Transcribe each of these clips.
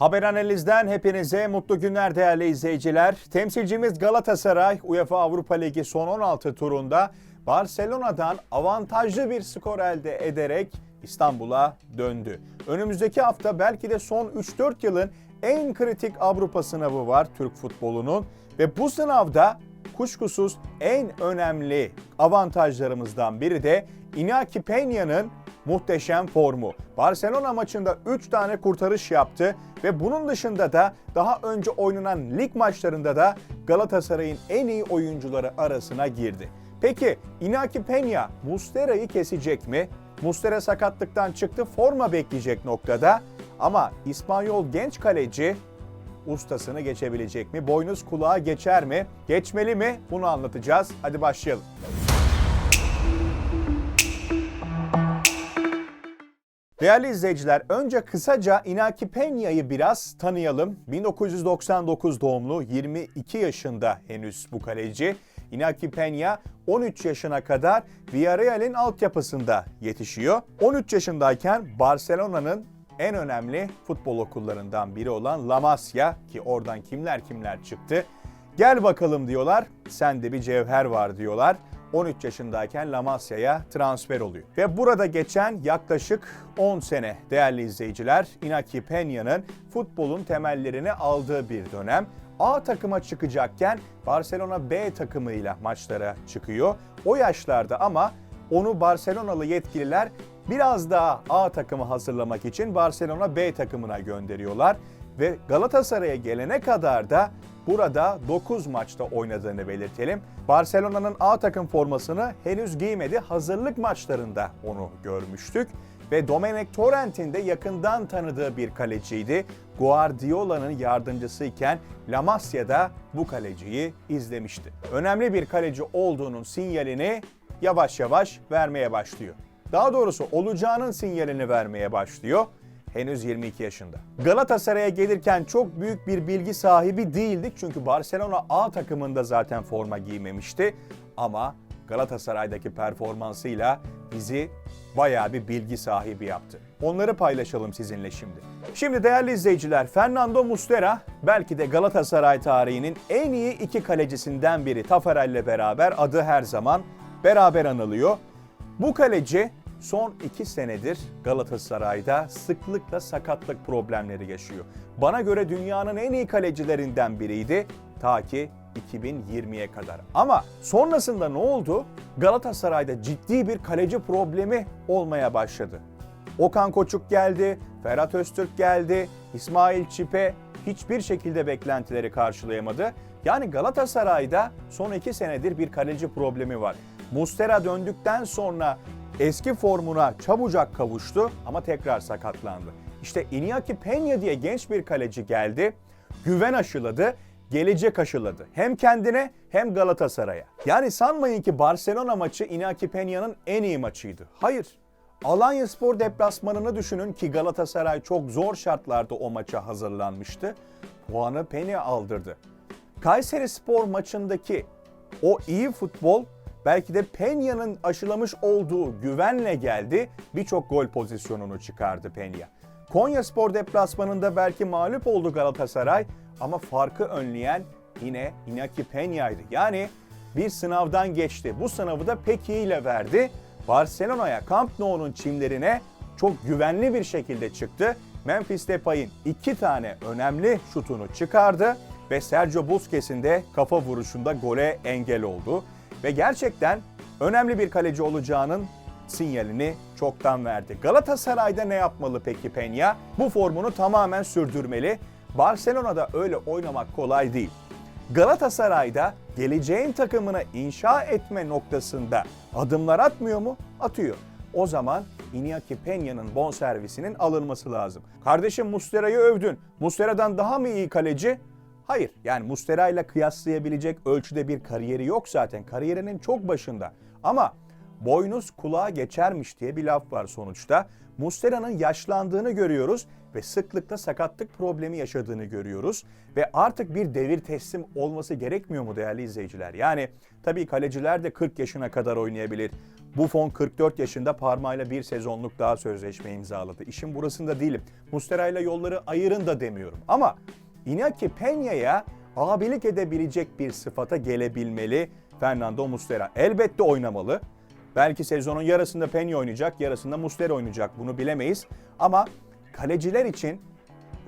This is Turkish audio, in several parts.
Haber analizden hepinize mutlu günler değerli izleyiciler. Temsilcimiz Galatasaray UEFA Avrupa Ligi son 16 turunda Barcelona'dan avantajlı bir skor elde ederek İstanbul'a döndü. Önümüzdeki hafta belki de son 3-4 yılın en kritik Avrupa sınavı var Türk futbolunun ve bu sınavda kuşkusuz en önemli avantajlarımızdan biri de Inaki Peña'nın muhteşem formu. Barcelona maçında 3 tane kurtarış yaptı ve bunun dışında da daha önce oynanan lig maçlarında da Galatasaray'ın en iyi oyuncuları arasına girdi. Peki Inaki Peña Mustera'yı kesecek mi? Mustera sakatlıktan çıktı, forma bekleyecek noktada. Ama İspanyol genç kaleci ustasını geçebilecek mi? Boynuz kulağa geçer mi? Geçmeli mi? Bunu anlatacağız. Hadi başlayalım. Değerli izleyiciler, önce kısaca Inaki Peña'yı biraz tanıyalım. 1999 doğumlu, 22 yaşında henüz bu kaleci. Inaki Peña 13 yaşına kadar Villarreal'in altyapısında yetişiyor. 13 yaşındayken Barcelona'nın en önemli futbol okullarından biri olan La Masia ki oradan kimler kimler çıktı. Gel bakalım diyorlar, sende bir cevher var diyorlar. 13 yaşındayken La Masia'ya transfer oluyor. Ve burada geçen yaklaşık 10 sene değerli izleyiciler Inaki Peña'nın futbolun temellerini aldığı bir dönem. A takıma çıkacakken Barcelona B takımıyla maçlara çıkıyor. O yaşlarda ama onu Barcelonalı yetkililer biraz daha A takımı hazırlamak için Barcelona B takımına gönderiyorlar. Ve Galatasaray'a gelene kadar da burada 9 maçta oynadığını belirtelim. Barcelona'nın A takım formasını henüz giymedi. Hazırlık maçlarında onu görmüştük. Ve Domenech Torrent'in de yakından tanıdığı bir kaleciydi. Guardiola'nın yardımcısıyken La Masia'da bu kaleciyi izlemişti. Önemli bir kaleci olduğunun sinyalini yavaş yavaş vermeye başlıyor. Daha doğrusu olacağının sinyalini vermeye başlıyor henüz 22 yaşında. Galatasaray'a gelirken çok büyük bir bilgi sahibi değildik çünkü Barcelona A takımında zaten forma giymemişti ama Galatasaray'daki performansıyla bizi bayağı bir bilgi sahibi yaptı. Onları paylaşalım sizinle şimdi. Şimdi değerli izleyiciler, Fernando Muslera belki de Galatasaray tarihinin en iyi iki kalecisinden biri. Tafarel'le beraber adı her zaman beraber anılıyor. Bu kaleci son iki senedir Galatasaray'da sıklıkla sakatlık problemleri yaşıyor. Bana göre dünyanın en iyi kalecilerinden biriydi ta ki 2020'ye kadar. Ama sonrasında ne oldu? Galatasaray'da ciddi bir kaleci problemi olmaya başladı. Okan Koçuk geldi, Ferhat Öztürk geldi, İsmail Çipe hiçbir şekilde beklentileri karşılayamadı. Yani Galatasaray'da son iki senedir bir kaleci problemi var. Mustera döndükten sonra eski formuna çabucak kavuştu ama tekrar sakatlandı. İşte Iñaki Peña diye genç bir kaleci geldi, güven aşıladı, gelecek aşıladı. Hem kendine hem Galatasaray'a. Yani sanmayın ki Barcelona maçı Iñaki Peña'nın en iyi maçıydı. Hayır. Alanya Spor deplasmanını düşünün ki Galatasaray çok zor şartlarda o maça hazırlanmıştı. Puanı Peña aldırdı. Kayseri Spor maçındaki o iyi futbol belki de Peña'nın aşılamış olduğu güvenle geldi. Birçok gol pozisyonunu çıkardı Peña. Konya Spor deplasmanında belki mağlup oldu Galatasaray ama farkı önleyen yine Inaki Peña'ydı. Yani bir sınavdan geçti. Bu sınavı da pek iyiyle verdi. Barcelona'ya Camp Nou'nun çimlerine çok güvenli bir şekilde çıktı. Memphis Depay'ın iki tane önemli şutunu çıkardı ve Sergio Busquets'in de kafa vuruşunda gole engel oldu. Ve gerçekten önemli bir kaleci olacağının sinyalini çoktan verdi. Galatasaray'da ne yapmalı peki Peña? Bu formunu tamamen sürdürmeli. Barcelona'da öyle oynamak kolay değil. Galatasaray'da geleceğin takımını inşa etme noktasında adımlar atmıyor mu? Atıyor. O zaman Iñaki Peña'nın bonservisinin alınması lazım. Kardeşim Muslera'yı övdün. Muslera'dan daha mı iyi kaleci? Hayır. Yani Mustera ile kıyaslayabilecek ölçüde bir kariyeri yok zaten. Kariyerinin çok başında. Ama boynuz kulağa geçermiş diye bir laf var sonuçta. Mustera'nın yaşlandığını görüyoruz ve sıklıkla sakatlık problemi yaşadığını görüyoruz. Ve artık bir devir teslim olması gerekmiyor mu değerli izleyiciler? Yani tabii kaleciler de 40 yaşına kadar oynayabilir. Buffon 44 yaşında parmağıyla bir sezonluk daha sözleşme imzaladı. İşin burasında değilim. Mustera ile yolları ayırın da demiyorum. Ama Iñaki Peña'ya abilik edebilecek bir sıfata gelebilmeli Fernando Mustera. Elbette oynamalı. Belki sezonun yarısında Peña oynayacak, yarısında Mustera oynayacak. Bunu bilemeyiz. Ama kaleciler için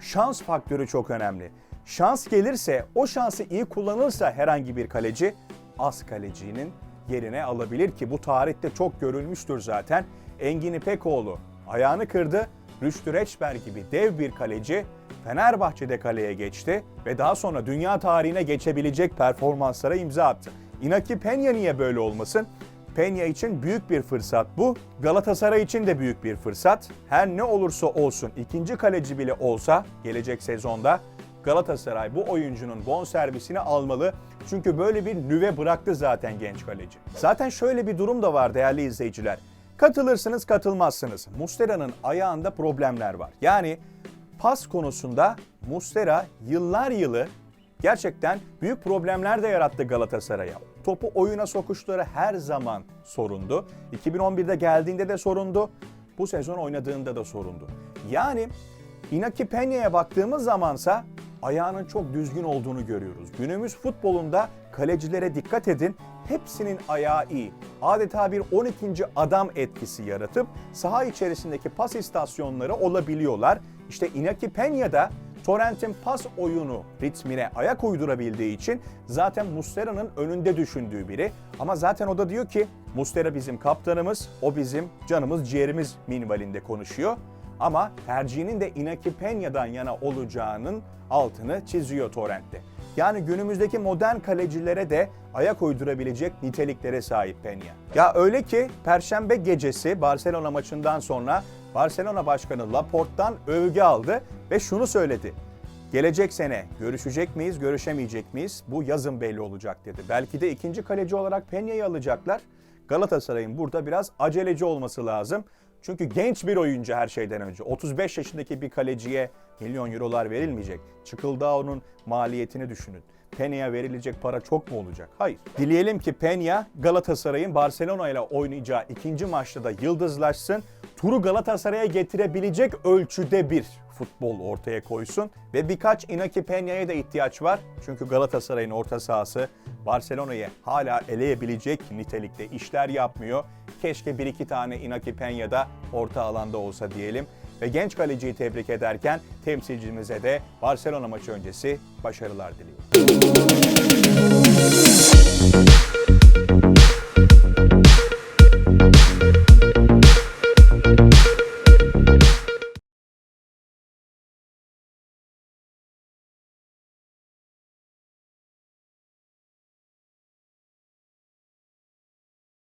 şans faktörü çok önemli. Şans gelirse, o şansı iyi kullanırsa herhangi bir kaleci az kalecinin yerine alabilir ki bu tarihte çok görülmüştür zaten. Engin İpekoğlu ayağını kırdı. Rüştü Reçber gibi dev bir kaleci Fenerbahçe'de kaleye geçti ve daha sonra dünya tarihine geçebilecek performanslara imza attı. Inaki Peña niye böyle olmasın? Peña için büyük bir fırsat bu. Galatasaray için de büyük bir fırsat. Her ne olursa olsun ikinci kaleci bile olsa gelecek sezonda Galatasaray bu oyuncunun bonservisini almalı. Çünkü böyle bir nüve bıraktı zaten genç kaleci. Zaten şöyle bir durum da var değerli izleyiciler. Katılırsınız katılmazsınız. Mustera'nın ayağında problemler var. Yani pas konusunda Mustera yıllar yılı gerçekten büyük problemler de yarattı Galatasaray'a. Topu oyuna sokuşları her zaman sorundu. 2011'de geldiğinde de sorundu. Bu sezon oynadığında da sorundu. Yani Inaki Peña'ya baktığımız zamansa ayağının çok düzgün olduğunu görüyoruz. Günümüz futbolunda kalecilere dikkat edin. Hepsinin ayağı iyi. Adeta bir 12. adam etkisi yaratıp saha içerisindeki pas istasyonları olabiliyorlar. İşte Inaki Peña da Torrent'in pas oyunu ritmine ayak uydurabildiği için zaten Mustera'nın önünde düşündüğü biri. Ama zaten o da diyor ki Mustera bizim kaptanımız, o bizim canımız ciğerimiz minvalinde konuşuyor. Ama tercihinin de Inaki Peña'dan yana olacağının altını çiziyor Torrent'te. Yani günümüzdeki modern kalecilere de ayak uydurabilecek niteliklere sahip Peña. Ya öyle ki Perşembe gecesi Barcelona maçından sonra Barcelona Başkanı Laporte'dan övgü aldı ve şunu söyledi. Gelecek sene görüşecek miyiz, görüşemeyecek miyiz? Bu yazın belli olacak dedi. Belki de ikinci kaleci olarak Peña'yı alacaklar. Galatasaray'ın burada biraz aceleci olması lazım. Çünkü genç bir oyuncu her şeyden önce. 35 yaşındaki bir kaleciye milyon eurolar verilmeyecek. Çıkıldağ'ın maliyetini düşünün. Peña'ya verilecek para çok mu olacak? Hayır. Dileyelim ki Peña Galatasaray'ın Barcelona ile oynayacağı ikinci maçta da yıldızlaşsın. Turu Galatasaray'a getirebilecek ölçüde bir futbol ortaya koysun. Ve birkaç Inaki Peña'ya da ihtiyaç var. Çünkü Galatasaray'ın orta sahası Barcelona'yı hala eleyebilecek nitelikte işler yapmıyor. Keşke bir iki tane Inaki Peña da orta alanda olsa diyelim. Ve genç kaleciyi tebrik ederken temsilcimize de Barcelona maçı öncesi başarılar diliyorum.